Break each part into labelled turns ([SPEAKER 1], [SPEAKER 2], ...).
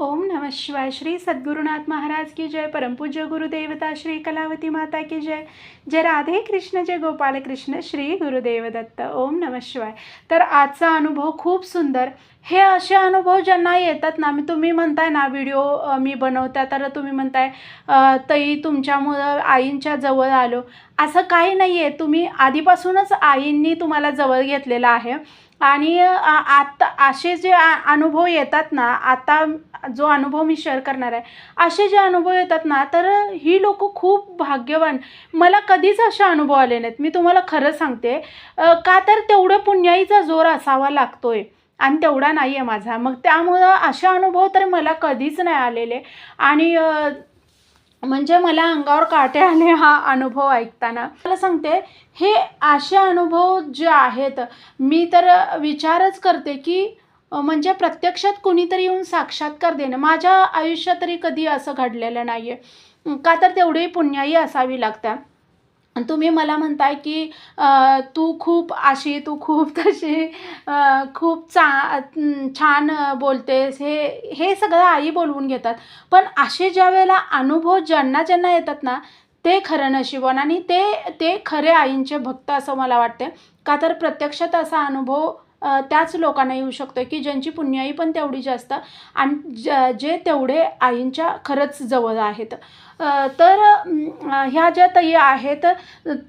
[SPEAKER 1] ओम नम शिवाय श्री सद्गुरुनाथ महाराज की जय परमपूज्य गुरुदेवता श्री कलावती माता की जय। जय राधे कृष्ण जय गोपाल कृष्ण श्री गुरुदेव दत्त। ओम नम शिवाय। तर आजचा अनुभव खूप सुंदर। हे असे अनुभव ज्यांना येतात ना मी तुम्ही म्हणताय ना व्हिडिओ मी बनवता तर तुम्ही म्हणताय तई तुमच्यामुळं आईंच्या जवळ आलो. असं काही नाही आहे तुम्ही आधीपासूनच आईंनी तुम्हाला जवळ घेतलेलं आहे. आणि आता असे जे आ- अनुभव येतात ना आता जो अनुभव मी शेअर करणार आहे असे जे अनुभव येतात ना तर ही लोक खूप भाग्यवान. मला कधीच असे अनुभव आले नाहीत. मी तुम्हाला खरं सांगते का तर तेवढं पुण्याईचा जोर असावा लागतोय आणि तेवढा नाही आहे माझा. मग त्यामुळं असे अनुभव तर मला कधीच नाही आलेले. आणि म्हणजे मला अंगावर काटे आले हा अनुभव ऐकताना. मला सांगते हे असे अनुभव जे आहेत मी तर विचारच करते की म्हणजे प्रत्यक्षात कुणीतरी येऊन साक्षात्कार देणं. माझ्या आयुष्यात तरी कधी असं घडलेलं नाही आहे का तर तेवढी पुण्याई असावी लागतं तुम्ही मला म्हणताय की तू खूप अशी तू खूप तशी खूप चा छान बोलतेस. हे हे सगळं आई बोलवून घेतात. पण असे ज्या वेळेला अनुभव ज्यांना ज्यांना येतात ना ते खरं नशिबन आणि ते ते खरे आईंचे भक्त असं मला वाटते का तर प्रत्यक्षात असा अनुभव त्याच लोकांना येऊ शकतो की ज्यांची पुण्याई पण तेवढी जास्त आणि ज जे तेवढे आईंच्या खरंच जवळ आहेत. तर ह्या ज्या ताई आहेत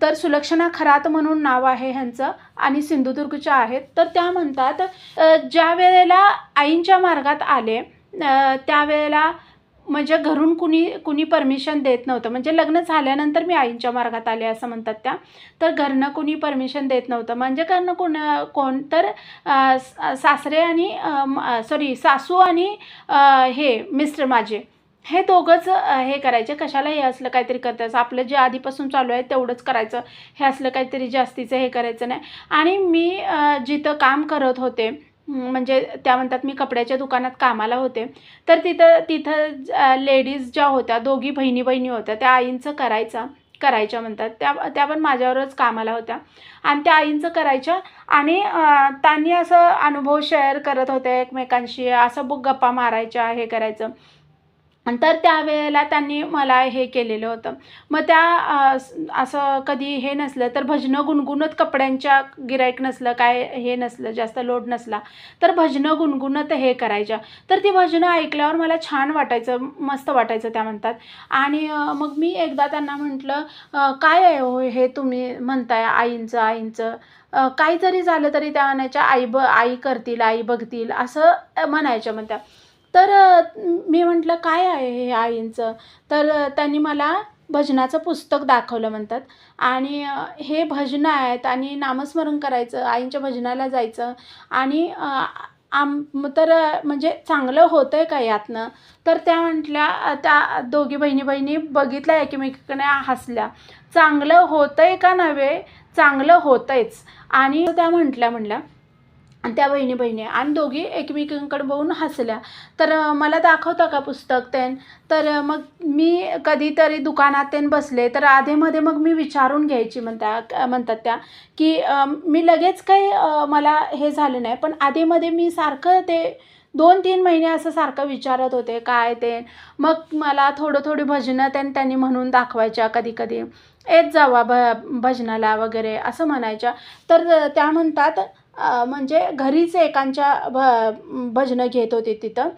[SPEAKER 1] तर सुलक्षणा खरात म्हणून नाव आहे ह्यांचं आणि सिंधुदुर्गच्या आहेत. तर त्या म्हणतात ज्या वेळेला आईंच्या मार्गात आले त्यावेळेला म्हणजे घरून कुणी कुणी परमिशन देत नव्हतं. म्हणजे लग्न झाल्यानंतर मी आईंच्या मार्गात आले असं म्हणतात त्या. तर घरनं कुणी परमिशन देत नव्हतं. म्हणजे घरनं कोण कोण तर सासरे आणि सॉरी सासू आणि हे मिस्टर माझे. हे दोघंच हे करायचे. कशाला हे असलं काहीतरी करतायचं आपलं जे आधीपासून चालू आहे तेवढंच करायचं. हे असलं काहीतरी जास्तीचं हे करायचं नाही. आणि मी जिथं काम करत होते म्हणजे त्या म्हणतात मी कपड्याच्या दुकानात कामाला होते. तर तिथं तिथं लेडीज ज्या होत्या दोघी बहिणी बहिणी होत्या त्या आईंचं करायचा करायच्या म्हणतात. त्या त्या पण माझ्यावरच कामाला होत्या. आणि त्या आईंचं करायच्या आणि त्यांनी असं अनुभव शेअर करत होते एकमेकांशी. असं बुक गप्पा मारायच्या हे करायचं. तर त्यावेळेला त्यांनी मला हे केलेलं होतं. मग त्या असं कधी हे नसलं तर भजनं गुणगुणत कपड्यांच्या गिराईक नसलं काय हे नसलं जास्त लोड नसला तर भजनं गुणगुणत हे करायच्या. तर ती भजनं ऐकल्यावर मला छान वाटायचं मस्त वाटायचं त्या म्हणतात. आणि मग मी एकदा त्यांना म्हटलं काय आहे हो हे तुम्ही म्हणताय आईंचं आईंचं? काहीतरी काही जरी झालं तरी त्या म्हणायच्या आई ब आई करतील आई बघतील असं म्हणायच्या म्हणत्या तर मी म्हटलं काय आहे हे आईंचं? तर त्यांनी मला भजनाचं पुस्तक दाखवलं म्हणतात. आणि हे भजनं आहेत आणि नामस्मरण करायचं आईंच्या भजनाला जायचं. आणि आम तर म्हणजे चांगलं होतं आहे का यातनं? तर त्या म्हटल्या त्या दोघी बहिणी बहिणी बघितल्या एकमेकांना हसल्या. चांगलं होतं आहे का नव्हे? चांगलं होतंयच. आणि त्या म्हटल्या म्हटल्या आणि त्या बहिणी बहिणी आणि दोघी एकमेकींकडे बघून हसल्या. तर मला दाखवता का पुस्तक तेन? तर मग मी कधीतरी दुकानात तेन बसले तर आधेमध्ये मग मी विचारून घ्यायची म्हणत्या म्हणतात त्या की मी लगेच काही मला हे झालं नाही पण आधेमध्ये मी सारखं ते दोन तीन महिने असं सारखं विचारत होते काय ते मग मला थोडं थोडी भजनं त्यां त्यांनी म्हणून दाखवायच्या कधी कधी येत जावा भ भजनाला वगैरे असं म्हणायच्या. तर त्या म्हणतात म्हणजे घरीच एकांच्या भ भजनं घेत होते तिथं.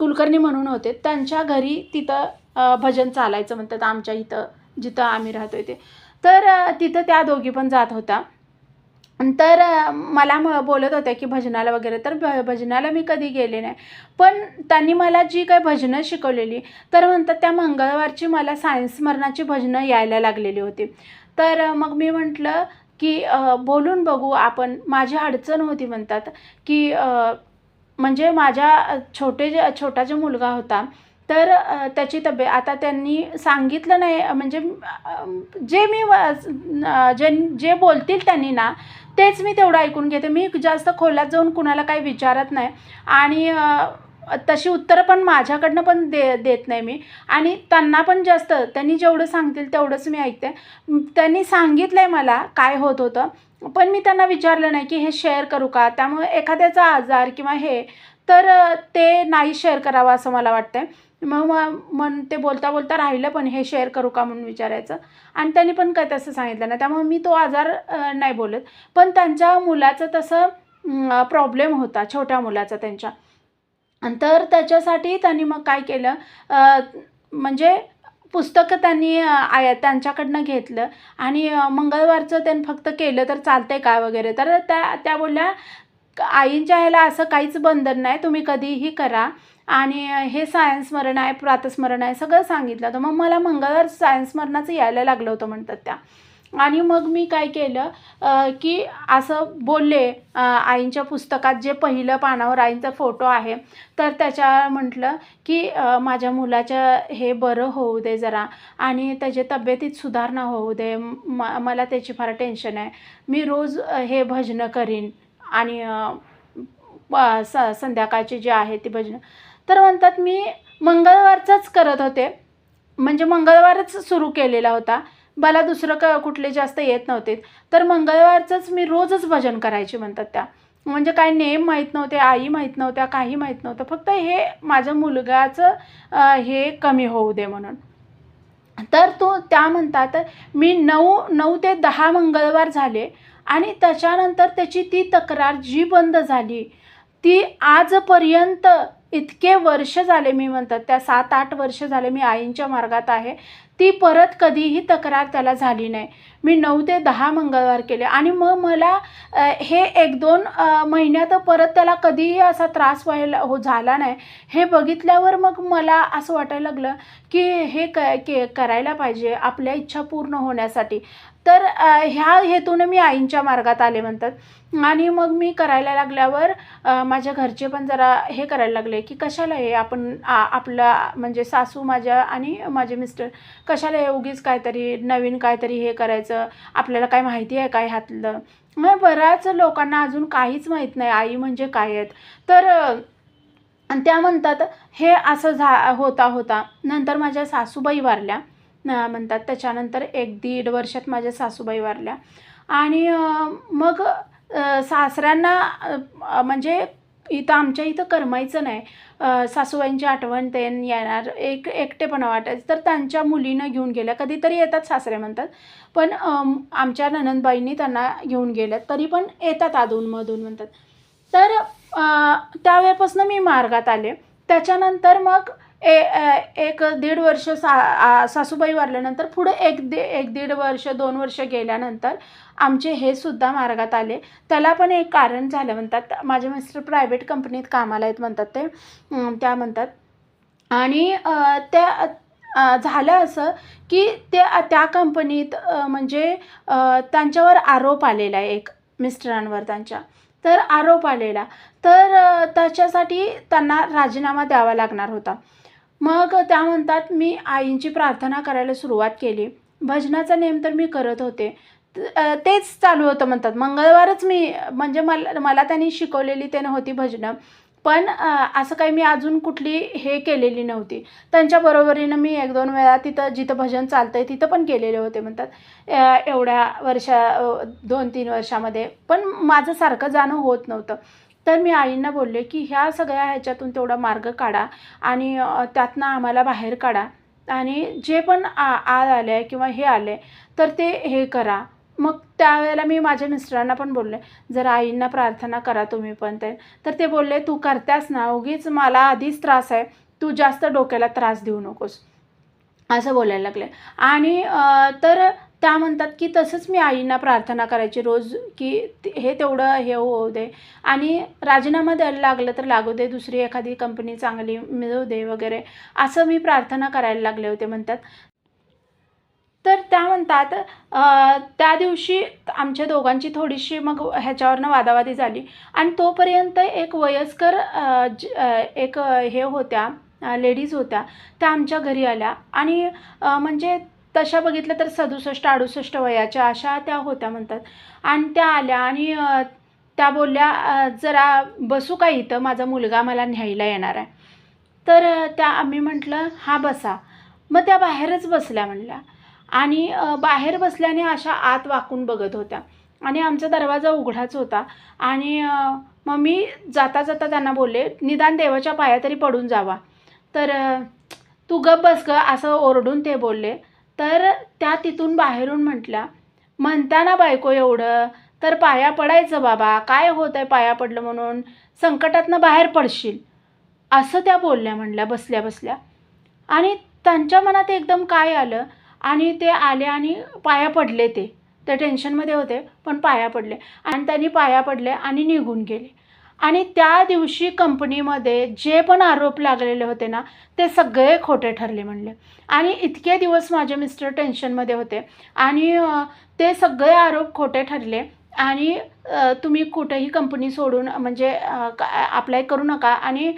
[SPEAKER 1] कुलकर्णी म्हणून होते. त्यांच्या घरी तिथं भजन चालायचं म्हणतात. आमच्या इथं जिथं आम्ही राहतो ते. तर तिथं त्या दोघी पण जात होत्या. तर मला म बोलत होत्या की भजनाला वगैरे. तर भ भजनाला मी कधी गेले नाही. पण त्यांनी मला जी काही भजनं शिकवलेली तर म्हणतात त्या मंगळवारची मला सायन्स स्मरणाची भजनं यायला लागलेली होती. तर मग मी म्हटलं की बोलून बघू आपण. माझी अडचण होती म्हणतात की म्हणजे माझ्या छोटे जे छोटा जो मुलगा होता तर त्याची तब्येत आता त्यांनी सांगितलं नाही म्हणजे जे मी जे जे बोलतील त्यांनी ना तेच मी तेवढं ऐकून घेते. मी जास्त खोलात जाऊन कुणाला काही विचारत नाही. आणि तशी उत्तरं पण माझ्याकडनं पण दे देत नाही मी. आणि त्यांना पण जास्त त्यांनी जेवढं सांगतील तेवढंच मी ऐकते. त्यांनी सांगितलं आहे मला काय होत होतं पण मी त्यांना विचारलं नाही की हे शेअर करू का? त्यामुळे एखाद्याचा आजार किंवा हे तर ते नाही शेअर करावं असं मला वाटतं मग मग मन ते बोलता बोलता राहिलं पण हे शेअर करू का म्हणून विचारायचं. आणि त्यांनी पण काय तसं सांगितलं नाही. त्यामुळे मी तो आजार नाही बोलत. पण त्यांच्या मुलाचं तसं प्रॉब्लेम होता छोट्या मुलाचा त्यांच्या. तर त्याच्यासाठी त्यांनी मग काय केलं? म्हणजे पुस्तकं त्यांनी आया त्यांच्याकडनं घेतलं आणि मंगळवारचं त्यांनी फक्त केलं तर चालतंय का वगैरे? तर त्या त्या बोलल्या आईंच्या ह्याला असं काहीच बंधन नाही तुम्ही कधीही करा. आणि हे सायन्समरण आहे प्रातस्मरण आहे सगळं सांगितलं होतं. मग मला मंगळवार सायन्समरणाचं यायला लागलं होतं म्हणतात त्या. आणि मग मी काय केलं की असं बोलले आईंच्या पुस्तकात जे पहिलं पानावर आईंचा फोटो आहे तर त्याच्या म्हटलं की माझ्या मुलाच्या हे बरं होऊ दे जरा आणि त्याच्या तब्येतीत सुधारणा होऊ दे म मला त्याची फार टेन्शन आहे. मी रोज हे भजनं करीन आणि स संध्याकाळची जी आहे ती भजनं. तर म्हणतात मी मंगळवारचंच करत होते. म्हणजे मंगळवारच सुरू केलेला होता. मला दुसरं क कुठले जास्त येत नव्हते. तर मंगळवारचंच मी रोजच भजन करायचे म्हणतात त्या. म्हणजे काय नेम माहीत नव्हते आई माहीत नव्हत्या काही माहीत नव्हतं. फक्त हे माझ्या मुलगाचं हे कमी होऊ दे म्हणून. तर तो त्या म्हणतात मी नऊ नऊ ते दहा मंगळवार झाले आणि त्याच्यानंतर त्याची ती तक्रार जी बंद झाली ती आजपर्यंत इतके वर्ष झाले मी म्हणतात त्या सात आठ वर्ष झाले मी आईंच्या मार्गात आहे. ती परत कधीही तक्रार त्याला झाली नाही. मी नऊ ते दहा मंगळवार केले आणि मग मला हे एक दोन महिन्यात परत त्याला कधीही असा त्रास व्हायला हो झाला नाही. हे बघितल्यावर मग मला असं वाटायला लागलं की हे क के करायला पाहिजे आपल्या इच्छा पूर्ण होण्यासाठी. तर ह्या हेतून मी आईंच्या मार्गात आले म्हणतात. आणि मग मी करायला लागल्यावर माझ्या घरचे पण जरा हे करायला लागले की कशाला हे आपण आपला म्हणजे सासू माझ्या आणि माझे मिस्टर कशाला हे उगीच काहीतरी नवीन काहीतरी हे करायचं? आपल्याला काय माहिती आहे काय हातलं मग बऱ्याच लोकांना अजून काहीच माहीत नाही आई म्हणजे काय आहेत. तर त्या म्हणतात हे असं झा होता होता. नंतर माझ्या सासूबाई वारल्या. म्हणतात. त्याच्यानंतर एक दीड वर्षात माझ्या सासूबाई वारल्या. आणि मग सासऱ्यांना म्हणजे इथं आमच्या इथं करमायचं नाही. सासूबाईंची आठवण ते येणार. एक एकटेपणा वाटायचं. तर त्यांच्या मुलीनं घेऊन गेल्या. कधीतरी येतात सासरे म्हणतात. पण आमच्या ननंदबाईंनी त्यांना घेऊन गेल्या तरी पण येतात अधूनमधून म्हणतात. तर त्यावेळेपासून मी मार्गात आले. त्याच्यानंतर मग ए एक दीड वर्ष सा सासूबाई वारल्यानंतर पुढे एक दे एक दीड वर्ष दोन वर्ष गेल्यानंतर आमचे हे सुद्धा मार्गात आले. त्याला पण एक कारण झालं म्हणतात माझे मिस्टर प्रायव्हेट कंपनीत कामाला आहेत म्हणतात ते. त्या म्हणतात. आणि त्या झालं असं की ते त्या कंपनीत म्हणजे त्यांच्यावर आरोप आलेला आहे एक मिस्टरांवर त्यांच्या. तर आरोप आलेला. तर त्याच्यासाठी त्यांना राजीनामा द्यावा लागणार होता. मग त्या म्हणतात मी आईंची प्रार्थना करायला सुरुवात केली. भजनाचा नेम तर मी करत होते. तेच चालू होतं म्हणतात. मंगळवारच मी म्हणजे मला मला त्यांनी शिकवलेली ते नव्हती भजनं. पण असं काही मी अजून कुठली हे केलेली नव्हती. त्यांच्या बरोबरीनं मी एक दोन वेळा तिथं जिथं भजन चालतंय तिथं पण केलेले होते म्हणतात. एवढ्या वर्षा दोन तीन वर्षामध्ये. पण माझं सारखं जाणं होत नव्हतं. तर मी आईंना बोलले की ह्या सगळ्या ह्याच्यातून तेवढा मार्ग काढा आणि त्यातनं आम्हाला बाहेर काढा आणि जे पण आ आळ आले आहे किंवा हे आले तर ते हे करा. मग त्यावेळेला मी माझ्या मिस्टरांना पण बोलले जर आईंना प्रार्थना करा तुम्ही पण ते. तर ते बोलले तू करत्यास ना उगीच मला आधीच त्रास आहे. तू जास्त डोक्याला त्रास देऊ नकोस. असं बोलायला लागले. आणि तर त्या म्हणतात की तसंच मी आईंना प्रार्थना करायची रोज की ते- हे तेवढं हे होऊ दे. आणि राजीनामा द्यायला लागलं तर लागू दे दुसरी एखादी कंपनी चांगली मिळू दे वगैरे. असं मी प्रार्थना करायला लागले होते म्हणतात. तर त्या म्हणतात त्या दिवशी आमच्या दोघांची थोडीशी मग ह्याच्यावरनं वादावादी झाली. आणि तोपर्यंत एक वयस्कर ज- एक हे होत्या लेडीज होत्या त्या आमच्या घरी आल्या. आणि म्हणजे तशा बघितलं तर सदुसष्ट अडुसष्ट वयाच्या अशा त्या होत्या म्हणतात. आणि त्या आल्या आणि त्या बोलल्या जरा बसू का इथं? माझा मुलगा मला न्यायला येणार आहे. तर त्या आम्ही म्हटलं हा बसा. मग त्या बाहेरच बसल्या म्हणल्या. आणि बाहेर बसल्याने अशा आत वाकून बघत होत्या. आणि आमचा दरवाजा उघडाच होता. आणि मग मी जाता जाता त्यांना बोलले निदान देवाच्या पाया तरी पडून जावा. तर तू गप बस ग असं ओरडून ते बोलले. तर त्या तिथून बाहेरून म्हटल्या म्हणताना बायको एवढं तर पाया पडायचं बाबा काय होत आहे पाया पडलं म्हणून? संकटातनं बाहेर पडशील. असं त्या बोलल्या म्हणल्या बसल्या बसल्या. आणि त्यांच्या मनात एकदम काय आलं आणि ते आले आणि पाया पडले ते. ते टेन्शनमध्ये होते पण पाया पडले. आणि त्यांनी पाया पडले आणि निघून गेले. आणि त्या दिवशी कंपनीमध्ये जे पण आरोप लागलेले होते ना ते सगळे खोटे ठरले म्हणले. आणि इतके दिवस माझे मिस्टर टेन्शनमध्ये होते. आणि ते सगळे आरोप खोटे ठरले. आणि तुम्ही कुठेही कंपनी सोडून म्हणजे अप्लाय करू नका. आणि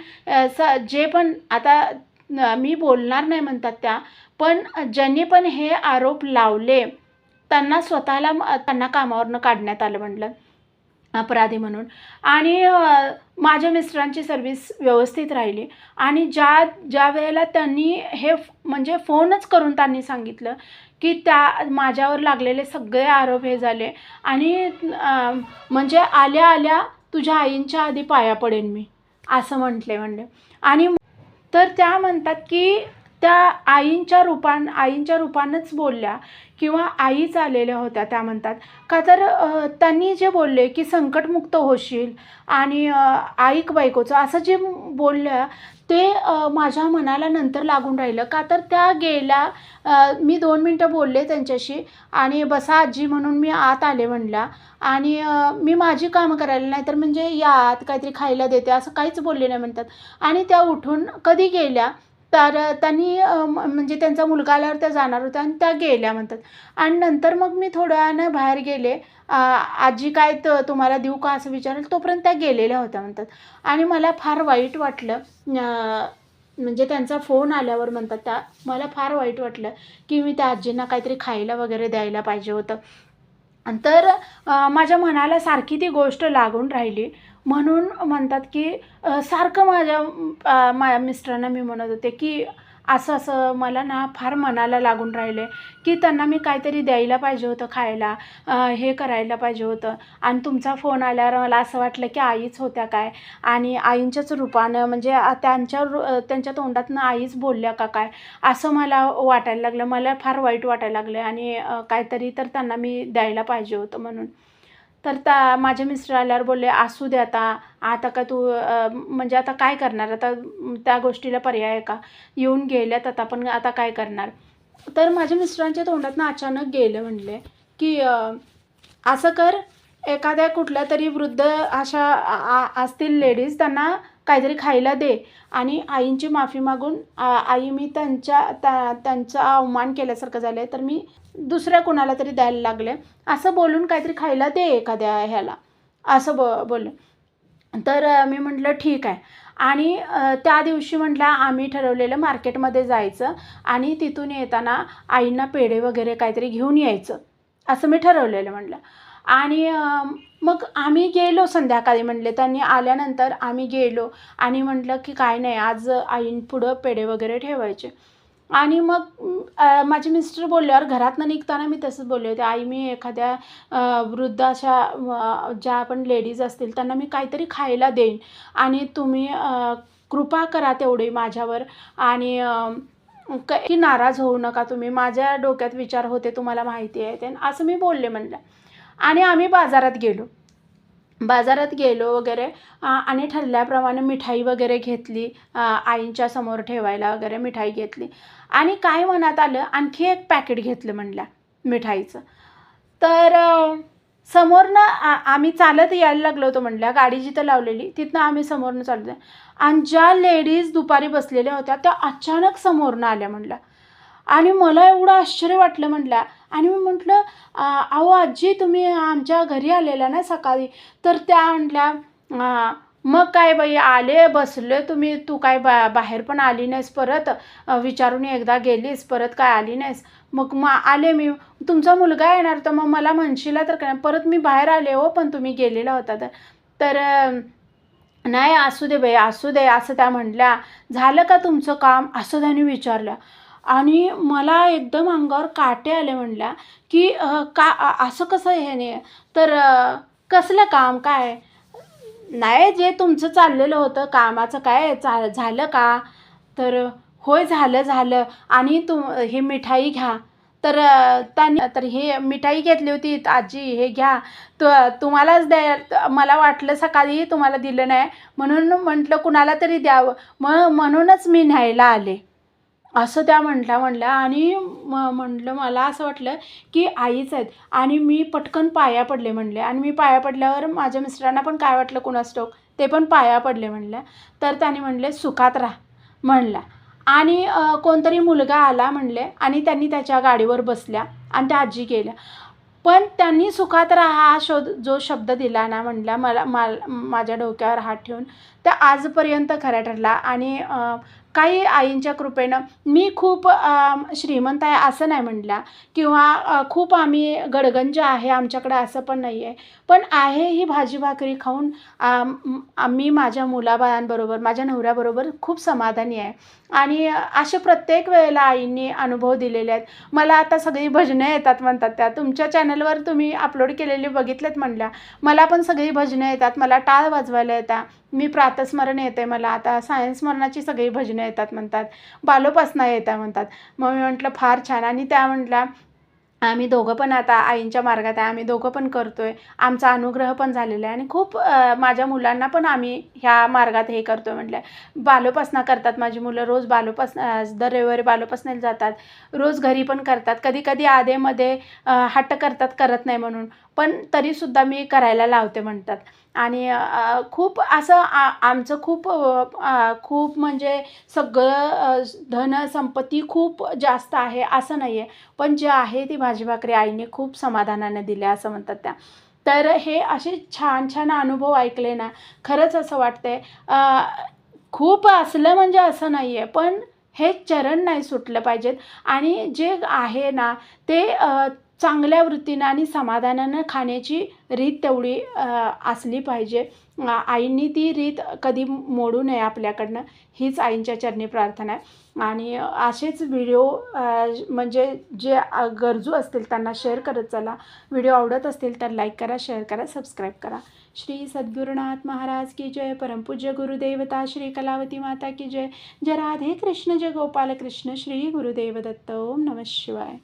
[SPEAKER 1] स जे पण आता मी बोलणार नाही म्हणतात त्या पण ज्यांनी पण हे आरोप लावले त्यांना स्वतःला त्यांना कामावरनं काढण्यात आलं म्हटलं अपराधी म्हणून. आणि माझ्या मिस्टरांची सर्विस व्यवस्थित राहिली. आणि ज्या ज्या वेळेला त्यांनी हे म्हणजे फोनच करून त्यांनी सांगितलं की त्या माझ्यावर लागलेले सगळे आरोप हे झाले. आणि म्हणजे आल्या आल्या तुझ्या आईंच्या आधी पाया पडेन मी असं म्हटले म्हणले. आणि तर त्या म्हणतात की त्या आईंच्या रूपान आईंच्या रूपानंच बोलल्या किंवा आईच आलेल्या होत्या त्या म्हणतात. का तर त्यांनी जे बोलले की संकटमुक्त होशील आणि आईक बायकोचं असं जे बोलल्या ते माझ्या मनाला नंतर लागून राहिलं. का तर त्या गेल्या मी दोन मिनटं बोलले त्यांच्याशी आणि बसा आजी म्हणून मी आत आले म्हणल्या आणि मी माझी कामं करायला नाही तर म्हणजे या आत काहीतरी खायला देते असं काहीच बोलले नाही म्हणतात. आणि त्या उठून कधी गेल्या तर त्यांनी म्हणजे त्यांचा मुलगा आल्यावर त्या जाणार होत्या आणि त्या गेल्या म्हणतात. आणि नंतर मग मी थोड्या वेळानं बाहेर गेले. आजी काय तर तुम्हाला देऊ का असं विचारेल? तोपर्यंत त्या गेलेल्या होत्या म्हणतात. आणि मला फार वाईट वाटलं. म्हणजे त्यांचा फोन आल्यावर म्हणतात त्या मला फार वाईट वाटलं की मी त्या आजींना काहीतरी खायला वगैरे द्यायला पाहिजे होतं. तर माझ्या मनाला सारखी ती गोष्ट लागून राहिली. म्हणून म्हणतात की सारखं माझ्या माझ्या मिस्टरांना मी म्हणत होते की असं असं मला ना फार मनाला लागून राहिले की त्यांना मी काहीतरी द्यायला पाहिजे होतं खायला हे करायला पाहिजे होतं. आणि तुमचा फोन आल्यावर मला असं वाटलं की आईच होत्या काय? आणि आईंच्याच रूपानं म्हणजे त्यांच्या रु त्यांच्या तोंडातनं आईच बोलल्या का काय? असं मला वाटायला लागलं. मला फार वाईट वाटायला लागलं आणि काहीतरी तर त्यांना मी द्यायला पाहिजे होतं म्हणून. तर त्या माझ्या मिस्टर आल्यावर बोलले असू दे आता. आता का तू म्हणजे आता काय करणार? आता त्या गोष्टीला पर्याय आहे का? येऊन गेल्यात आता पण आता काय करणार? तर माझ्या मिस्टरांच्या तोंडातनं अचानक गेलं म्हणले की असं कर. एखाद्या कुठल्या तरी वृद्ध अशा आ- असतील लेडीज त्यांना काहीतरी खायला दे. आणि आईंची माफी मागून आई मी त्यांच्या त्या त्यांचा अवमान केल्यासारखं झालं आहे तर मी दुसऱ्या कुणाला तरी द्यायला लागले. असं बोलून काहीतरी खायला दे एखाद्या ह्याला. असं ब बोलले. तर मी म्हटलं ठीक आहे. आणि त्या दिवशी म्हटलं आम्ही ठरवलेलं मार्केटमध्ये जायचं आणि तिथून येताना आईंना पेढे वगैरे काहीतरी घेऊन यायचं. असं मी ठरवलेलं म्हटलं. आणि मग आम्ही गेलो संध्याकाळी म्हटले. त्यांनी आल्यानंतर आम्ही गेलो आणि म्हटलं की काय नाही आज आईंपुढं पेढे वगैरे ठेवायचे. आणि मग माझे मिस्टर बोलल्यावर घरातनं निघताना मी तसंच बोलले होते. आई मी एखाद्या वृद्ध अशा ज्या पण लेडीज असतील त्यांना मी काहीतरी खायला देईन. आणि तुम्ही कृपा करा तेवढी माझ्यावर. आणि की नाराज होऊ नका तुम्ही. माझ्या डोक्यात विचार होते तुम्हाला माहिती आहे ते. असं मी बोलले म्हणलं. आणि आम्ही बाजारात गेलो. बाजारात गेलो वगैरे आणि ठरल्याप्रमाणे मिठाई वगैरे घेतली आईंच्या समोर ठेवायला वगैरे मिठाई घेतली. आणि काय मनात आलं आणखी एक पॅकेट घेतलं म्हणल्या मिठाईचं. तर समोरनं आम्ही चालत यायला लागलो होतो म्हणल्या गाडी जिथं लावलेली तिथनं आम्ही समोरनं चाललो आणि ज्या लेडीज दुपारी बसलेल्या होत्या त्या अचानक समोरनं आल्या म्हणल्या. आणि मला एवढं आश्चर्य वाटलं म्हटल्या आणि मी म्हटलं अहो आजी तुम्ही आमच्या घरी आलेल्या ना सकाळी? तर त्या म्हटल्या मग काय बाई आले बसले तुम्ही. तू काय बा बाहेर पण आली नाहीस परत. विचारून एकदा गेलीस परत काय आली नाहीस. मग मग आले मी. तुमचा मुलगा येणार तर मग मला म्हणशीला तर काय? परत मी बाहेर आले हो पण तुम्ही गेलेला होता तर. तर नाही असू दे बाई असू दे असं त्या म्हटल्या झालं का तुमचं काम? असं त्यांनी विचारलं. आणि मला एकदम अंगावर काटे आले म्हणल्या की का असं कसं हे नाही? तर कसलं काम काय? नाही जे तुमचं चाललेलं होतं कामाचं काय? चा झालं का? तर होय झालं झालं. आणि तुम हे मिठाई घ्या. तर त्यांनी तर हे मिठाई घेतली होती. आजी हे घ्या. तु तुम्हालाच द्या. मला वाटलं सकाळी तुम्हाला दिलं नाही. म्हणून म्हटलं कुणाला तरी द्यावं. मग म्हणूनच मी न्यायला आले. असं त्या म्हटल्या म्हटल्या आणि म म्हटलं मला असं वाटलं की आईच आहेत. आणि मी पटकन पाया पडले म्हणले आणि मी पाया पडल्यावर माझ्या मिस्टरांना पण काय वाटलं कुणास ठाऊक? ते पण पाया पडले म्हणल्या तर त्याने म्हणले सुखात राहा म्हणला आणि कोणतरी मुलगा आला म्हणले आणि त्यांनी त्याच्या गाडीवर बसल्या आणि त्या आजी गेल्या. पण त्यांनी सुखात राहा हा शोध जो शब्द दिला ना म्हणला मला माल माझ्या डोक्यावर हात ठेवून त्या आजपर्यंत खरा ठरला. आणि काही आईंच्या कृपेनं मी खूप श्रीमंत आहे असं नाही म्हणल्या किंवा खूप आम्ही गडगंज आहे आमच्याकडे असं पण नाही आहे. पण आहे ही भाजी भाकरी खाऊन आम्ही माझ्या मुलाबाळांबरोबर माझ्या नवऱ्याबरोबर खूप समाधानी आहे. आणि असे प्रत्येक वेळेला आईंनी अनुभव दिलेले आहेत. मला आता सगळी भजनं येतात म्हणतात त्या. तुमच्या चॅनलवर तुम्ही अपलोड केलेली बघितलेत म्हणल्या. मला पण सगळी भजनं येतात. मला टाळ वाजवायला येतात मी प्रातस्मरण येते मला. आता सायन्समरणाची सगळी भजनं येतात म्हणतात. बालोपासना येतात म्हणतात. मग मी म्हटलं फार छान. आणि त्या म्हटल्या आम्ही दोघं पण आता आईंच्या मार्गात आहे. आम्ही दोघं पण करतो आहे आमचा अनुग्रह पण झालेला आहे. आणि खूप माझ्या मुलांना पण आम्ही ह्या मार्गात हे करतो आहे म्हटलं बालोपासना करतात माझी मुलं. रोज बालोपासना दर रविवारी बालोपासनेला जातात. रोज घरी पण करतात. कधी कधी आधेमध्ये हट्ट करतात करत नाही म्हणून. पण तरीसुद्धा मी करायला लावते म्हणतात. आणि खूप असं आ आमचं खूप खूप म्हणजे सगळं धनसंपत्ती खूप जास्त आहे असं नाही आहे पण जे आहे ती भाजी भाकरी आईने खूप समाधानाने दिले असं म्हणतात त्या. तर हे असे छान छान अनुभव ऐकले ना खरंच असं वाटतंय. खूप असलं म्हणजे असं नाही आहे पण हे चरण नाही सुटलं पाहिजेत. आणि जे आहे ना ते चांगल्या वृत्तीनं आणि समाधानानं खाण्याची रीत तेवढी असली पाहिजे. आईंनी ती रीत कधी मोडू नये आपल्याकडनं हीच आईंच्या चरणी प्रार्थना आहे. आणि असेच व्हिडिओ म्हणजे जे गरजू असतील त्यांना शेअर करत चला. व्हिडिओ आवडत असतील तर लाईक करा शेअर करा सबस्क्राईब करा. श्री सद्गुरुनाथ महाराज की जय. परमपूज्य गुरुदेवता श्री कलावती माता की जय. जय राधे कृष्ण जय गोपाल कृष्ण श्री गुरुदेव दत्त. ओम नमः शिवाय.